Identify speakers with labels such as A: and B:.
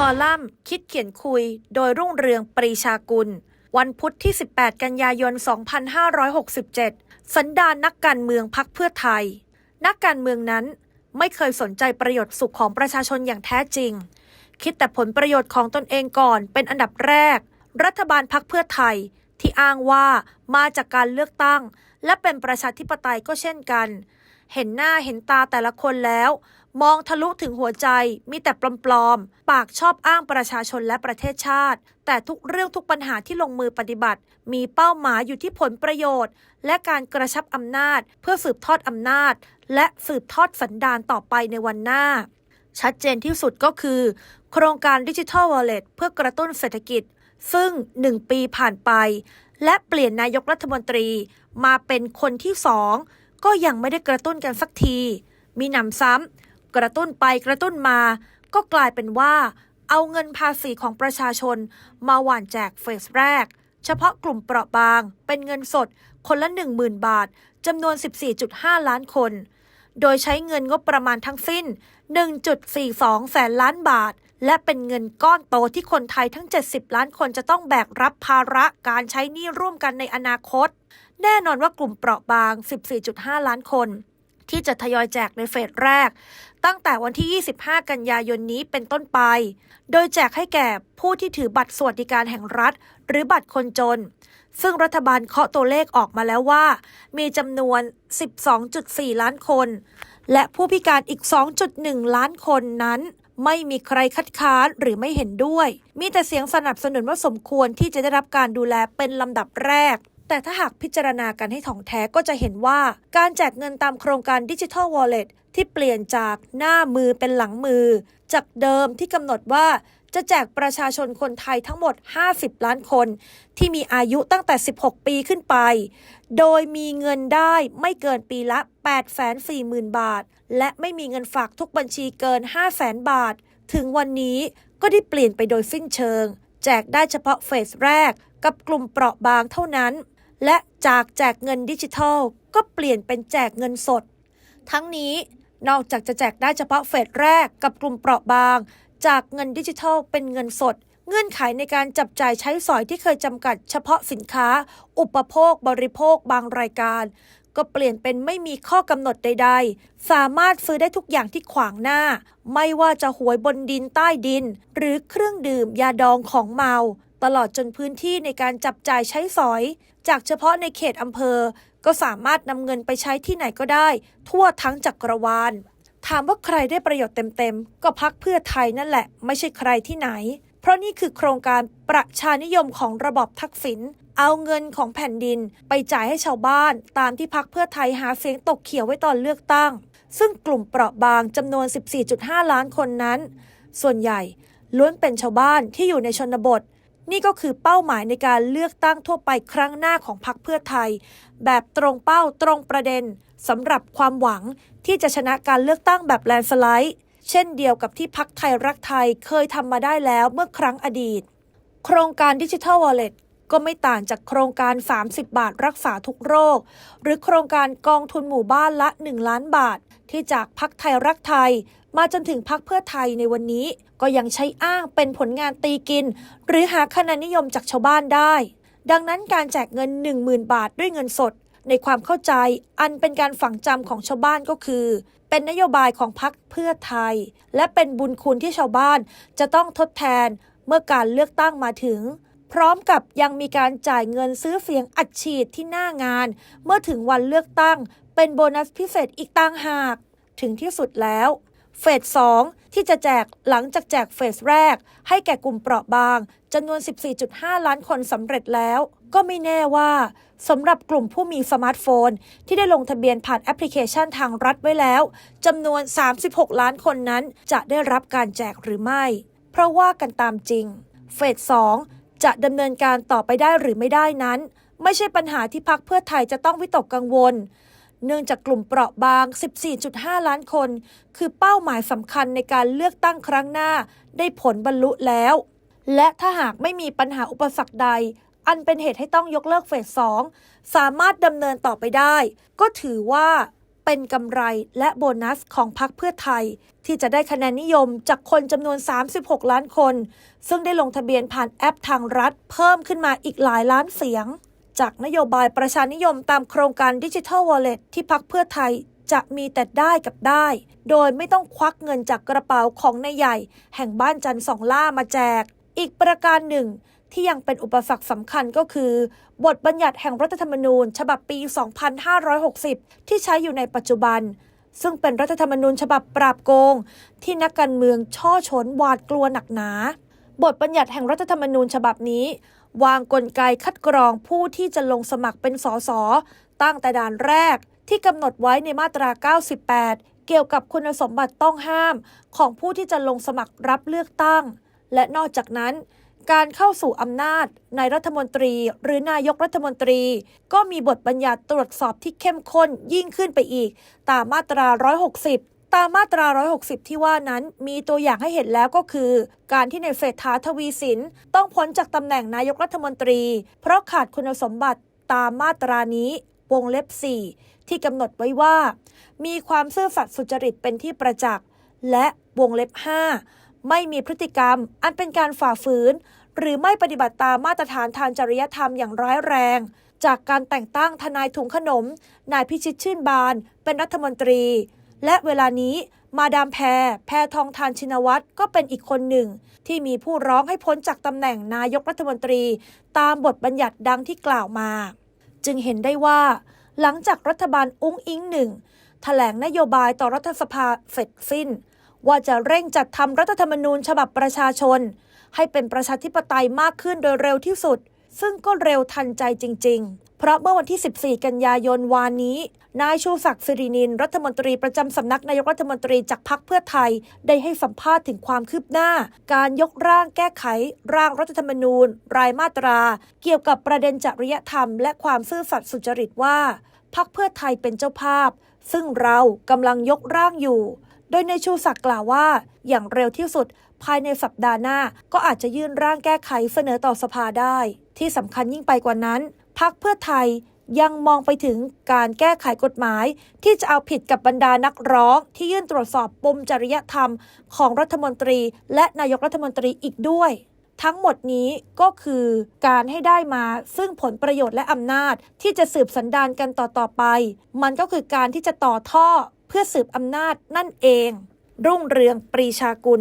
A: คอลัมน์คิดเขียนคุย โดยรุ่งเรืองปรีชากุล วันพุธที่ 18 กันยายน 2567 สันดานนักการเมืองพักเพื่อไทย นักการเมืองนั้นไม่เคยสนใจประโยชน์สุขของประชาชนอย่างแท้จริง คิดแต่ผลประโยชน์ของตนเองก่อนเป็นอันดับแรก รัฐบาลพักเพื่อไทยที่อ้างว่ามาจากการเลือกตั้ง และเป็นประชาธิปไตยก็เช่นกัน เห็นหน้าเห็นตาแต่ละคนแล้ว มองทะลุถึงหัวใจมีแต่ปลอมๆ ปากชอบอ้างประชาชนและประเทศชาติ แต่ทุกเรื่องทุกปัญหาที่ลงมือปฏิบัติ มีเป้าหมายอยู่ที่ผลประโยชน์ และการกระชับอำนาจ เพื่อสืบทอดอำนาจ และสืบทอดสันดานต่อไปในวันหน้า ชัดเจนที่สุดก็คือ โครงการดิจิทัลวอลเล็ตเพื่อกระตุ้นเศรษฐกิจ ซึ่ง 1 ปีผ่านไป และเปลี่ยนนายกรัฐมนตรี มาเป็นคนที่สองก็ยังไม่ได้กระตุ้นกันสักที มีหนำซ้ำ กระตุ้นไปกระตุ้นมา ก็กลายเป็นว่า เอาเงินภาษีของประชาชน มาหว่านแจกเฟสแรก เฉพาะกลุ่มเปราะบาง เป็นเงินสด คนละ 10,000 บาทจำนวน 14.5 ล้านคน โดยใช้เงินงบประมาณทั้งสิ้น 1.42 แสนล้านบาท และเป็นเงินก้อนโตที่คนไทยทั้ง 70 ล้านคนจะต้องแบกรับภาระการใช้หนี้ร่วมกันในอนาคต แน่นอนว่ากลุ่มเปราะบาง 14.5 ล้านคน ที่จะทยอยแจกในเฟสแรก ตั้งแต่วันที่ 25 กันยายนนี้เป็นต้นไป โดยแจกให้แก่ผู้ที่ถือบัตรสวัสดิการแห่งรัฐ หรือบัตรคนจน ซึ่งรัฐบาลเคาะตัวเลขออกมาแล้วว่า มีจำนวน 12.4 ล้านคน และผู้พิการอีก 2.1 ล้านคนนั้นไม่มีใครคัดค้านหรือไม่เห็นด้วย มีแต่เสียงสนับสนุนว่าสมควรที่จะได้รับการดูแลเป็นลำดับแรก แต่ถ้าหากพิจารณากันให้ถ่องแท้ก็จะเห็นว่า การแจกเงินตามโครงการดิจิทัลวอลเล็ตที่เปลี่ยนจากหน้ามือเป็นหลังมือ จากเดิมที่กำหนดว่าจะแจกประชาชนคนไทยทั้งหมด 50 ล้านคน ที่มีอายุตั้งแต่ 16 ปีขึ้นไป โดยมีเงินได้ไม่เกินปีละ 840,000 บาท และไม่มีเงินฝากทุกบัญชีเกิน 500,000 บาท ถึงวันนี้ก็ได้เปลี่ยนไปโดยสิ้นเชิง แจกได้เฉพาะเฟสแรกกับกลุ่มเปราะบางเท่านั้น และจากแจกเงินดิจิทัล ก็เปลี่ยนเป็นแจกเงินสด ทั้งนี้นอกจากจะแจกได้เฉพาะเฟสแรกกับกลุ่มเปราะบาง จากเงินดิจิทัลเป็นเงินสด เงื่อนไขในการจับจ่ายใช้สอยที่เคยจำกัดเฉพาะสินค้า อุปโภคบริโภคบางรายการ ก็เปลี่ยนเป็นไม่มีข้อกำหนดใด ๆ สามารถซื้อได้ทุกอย่างที่ขวางหน้า ไม่ว่าจะหวยบนดินใต้ดิน หรือเครื่องดื่มยาดองของเมา ตลอดจนพื้นที่ในการจับจ่ายใช้สอย จากเฉพาะในเขตอำเภอ ก็สามารถนำเงินไปใช้ที่ไหนก็ได้ ทั่วทั้งจักรวาล ถามว่าใครได้ประโยชน์เต็มๆ ก็พักเพื่อไทยนั่นแหละ ไม่ใช่ใครที่ไหน เพราะนี่คือโครงการประชานิยมของระบอบทักษิณเอาเงินของแผ่นดินไปจ่ายให้ชาวบ้าน ตามที่พักเพื่อไทยหาเสียงตกเขียวไว้ตอนเลือกตั้ง ซึ่งกลุ่มเปราะบางจำนวน 14.5 ล้านคนนั้น ส่วนใหญ่ล้วนเป็นชาวบ้านที่อยู่ในชนบท นี่ก็คือเป้าหมายในการเลือกตั้งทั่วไปครั้งหน้าของพรรคเพื่อไทย แบบตรงเป้าตรงประเด็นสำหรับความหวังที่จะชนะการเลือกตั้งแบบแลนสไลด์ เช่นเดียวกับที่พักไทยรักไทยเคยทำมาได้แล้วเมื่อครั้งอดีต โครงการดิจิทัลวอลเล็ตก็ไม่ต่างจากโครงการ 30 บาทรักษาทุกโรค หรือโครงการกองทุนหมู่บ้านละ 1 ล้านบาท ที่จากพักไทยรักไทย มาจนถึงพักเพื่อไทยในวันนี้ ก็ยังใช้อ้างเป็นผลงานตีกิน หรือหาคะแนนนิยมจากชาวบ้านได้ ดังนั้นการแจกเงิน 10,000 บาทด้วยเงินสด ในความเข้าใจอันเป็นการฝังจำของชาวบ้านก็คือ เป็นนโยบายของพักเพื่อไทย และเป็นบุญคุณที่ชาวบ้านจะต้องทดแทนเมื่อการเลือกตั้งมาถึง พร้อมกับยังมีการจ่ายเงินซื้อเสียงอัดฉีดที่หน้างาน เมื่อถึงวันเลือกตั้ง เป็นโบนัสพิเศษอีกต่างหาก ถึงที่สุดแล้ว เฟส2ที่จะแจกหลังจากแจกเฟสแรก ให้แก่กลุ่มเปราะบางจำนวน 14.5 ล้านคนสำเร็จแล้ว ก็ไม่แน่ว่าสำหรับกลุ่มผู้มีสมาร์ทโฟน ที่ได้ลงทะเบียนผ่านแอปพลิเคชันทางรัฐไว้แล้วจำนวน 36 ล้านคนนั้นจะได้รับการแจกหรือไม่ เพราะว่ากันตามจริง เฟส2จะดำเนินการต่อไปได้หรือไม่ได้นั้น ไม่ใช่ปัญหาที่พักเพื่อไทยจะต้องวิตกกังวล เนื่องจากกลุ่มเปราะบาง 14.5 ล้านคน คือเป้าหมายสำคัญในการเลือกตั้งครั้งหน้า ได้ผลบรรลุแล้ว และถ้าหากไม่มีปัญหาอุปสรรคใด อันเป็นเหตุให้ต้องยกเลิกเฟส 2 สามารถดำเนินต่อไปได้ ก็ถือว่าเป็นกำไรและโบนัสของพรรคเพื่อไทย ที่จะได้คะแนนนิยมจากคนจำนวน 36 ล้านคน ซึ่งได้ลงทะเบียนผ่านแอปทางรัฐ เพิ่มขึ้นมาอีกหลายล้านเสียง จากนโยบายประชานิยมตามโครงการดิจิทัลวอลเล็ตที่พรรคเพื่อไทยจะมีแต่ได้กับได้ โดยไม่ต้องควักเงินจากกระเป๋าของนายใหญ่ แห่งบ้านจันทร์สองล่ามาแจก อีกประการหนึ่ง ที่ยังเป็นอุปสรรคสำคัญก็คือ บทบัญญัติแห่งรัฐธรรมนูญ ฉบับปี 2560 ที่ใช้อยู่ในปัจจุบัน ซึ่งเป็นรัฐธรรมนูญฉบับปราบโกง ที่นักการเมืองช่อชนหวาดกลัวหนักหนา บทบัญญัติแห่งรัฐธรรมนูญฉบับนี้ วางกลไกคัดกรองผู้ที่จะลงสมัครเป็นสสตั้งแต่ด่านแรกที่กำหนดไว้ในมาตรา 98 เกี่ยวกับคุณสมบัติต้องห้าม ของผู้ที่จะลงสมัครรับเลือกตั้ง และนอกจากนั้น การเข้าสู่อำนาจในรัฐมนตรี หรือนายกรัฐมนตรี ก็มีบทบัญญัติตรวจสอบที่เข้มข้นยิ่งขึ้นไปอีก ตามมาตรา 160 ตามมาตรา 160 ที่ว่านั้นมีตัวอย่างให้เห็นแล้วก็คือ การที่ในเศรษฐาทวีสินต้องพ้นจากตำแหน่งนายกรัฐมนตรี เพราะขาดคุณสมบัติตามมาตรานี้วงเล็บ 4 ที่กำหนดไว้ว่า มีความซื่อสัตย์สุจริตเป็นที่ประจักษ์ และวงเล็บ 5 ไม่มีพฤติกรรมอันเป็นการฝ่าฝืน หรือไม่ปฏิบัติตามมาตรฐานทางจริยธรรมอย่างร้ายแรง จากการแต่งตั้งทนายถุงขนม นายพิชิตชื่นบาน เป็นรัฐมนตรี และเวลานี้มาดามแพรแพรทองทานชินวัตรก็เป็นอีกคนหนึ่ง ที่มีผู้ร้องให้พ้นจากตำแหน่งนายกรัฐมนตรี ตามบทบัญญัติดังที่กล่าวมา จึงเห็นได้ว่า หลังจากรัฐบาลอุ้งอิงหนึ่งแถลงนโยบายต่อรัฐสภาเสร็จสิ้น ว่าจะเร่งจัดทำรัฐธรรมนูญฉบับประชาชน ให้เป็นประชาธิปไตยมากขึ้นโดยเร็วที่สุด ซึ่งก็เร็วทันใจจริง ๆ เพราะเมื่อวันที่ 14 กันยายนวานนี้ นายชูศักดิ์สิรินิน รัฐมนตรีประจำสำนักนายกรัฐมนตรีจากพรรคเพื่อไทย ได้ให้สัมภาษณ์ถึงความคืบหน้า การยกร่างแก้ไข ร่างรัฐธรรมนูญ รายมาตรา เกี่ยวกับประเด็นจริยธรรม และความซื่อสัตย์สุจริตว่าพรรคเพื่อไทยเป็นเจ้าภาพ ซึ่งเรากำลังยกร่างอยู่ โดยในชูศักดิ์กล่าวว่า อย่างเร็วที่สุด ภายในสัปดาห์หน้าก็อาจจะยื่นร่างแก้ไขเสนอต่อสภาได้ ที่สำคัญยิ่งไปกว่านั้นพรรคเพื่อไทยยังมองไปถึงการแก้ไขกฎหมาย ที่จะเอาผิดกับบรรดานักร้อง ที่ยื่นตรวจสอบปมจริยธรรม ของรัฐมนตรี และนายกรัฐมนตรีอีกด้วย ทั้งหมดนี้ก็คือการให้ได้มาซึ่งผลประโยชน์และอำนาจที่จะสืบสันดานกันต่อๆไป มันก็คือการที่จะต่อท่อเพื่อสืบอำนาจนั่นเอง รุ่งเรืองปรีชากุล